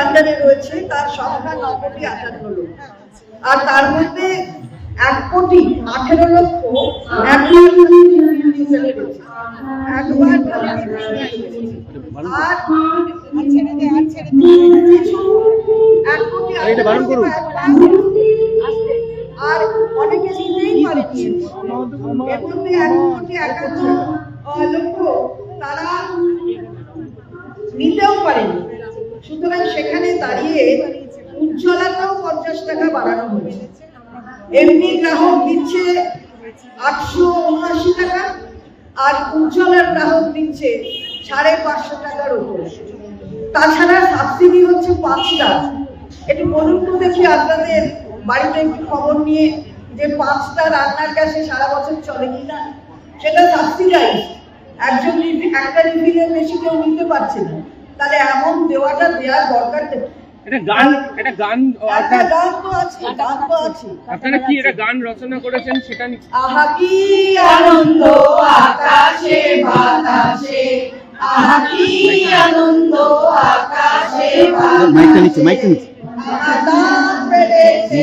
আন্ডারে রয়েছে তার সংখ্যা ন কোটি আটান্ন লোক। আর তার মধ্যে এক কোটি আঠেরো লক্ষ। আর অনেকে নিতেই পারেনি এর মধ্যে এক কোটি একান্ন লক্ষ তারা নিতেও পারেনি সুতরাং সেখানে দাঁড়িয়ে উজ্জ্বলাতেও পঞ্চাশ টাকা বাড়ানো হয়েছে। এমনি গ্রাহক দিচ্ছে আটশো উনআশি টাকা, আর উজ্জ্বলার গ্রাহক দিচ্ছে সাড়ে পাঁচশো টাকার উপরে। তাছাড়া সাবসিডি হচ্ছে পাঁচটা। একটু বলুন তো দেখি আপনাদের বাড়িতে একটু খবর নিয়ে যে পাঁচটা রান্নার গ্যাসে সারা বছর চলে কিনা সেটা সাবসিডাইজ একজন একটা রিফিলের বেশি কেউ নিতে পারছে না। তাহলে এমন দেওয়াটা দেওয়ার দরকার। এটা গান এটা গান একটা গান তো আছে গান তো আছে। আপনারা কি এটা গান রচনা করেছেন সেটা নি- আহা কি আনন্দ আকাশে বাতাসে। আহা কি আনন্দ আকাশে মাইকটা নিচে মাইকটা নিচে। আহা দান বেড়েছে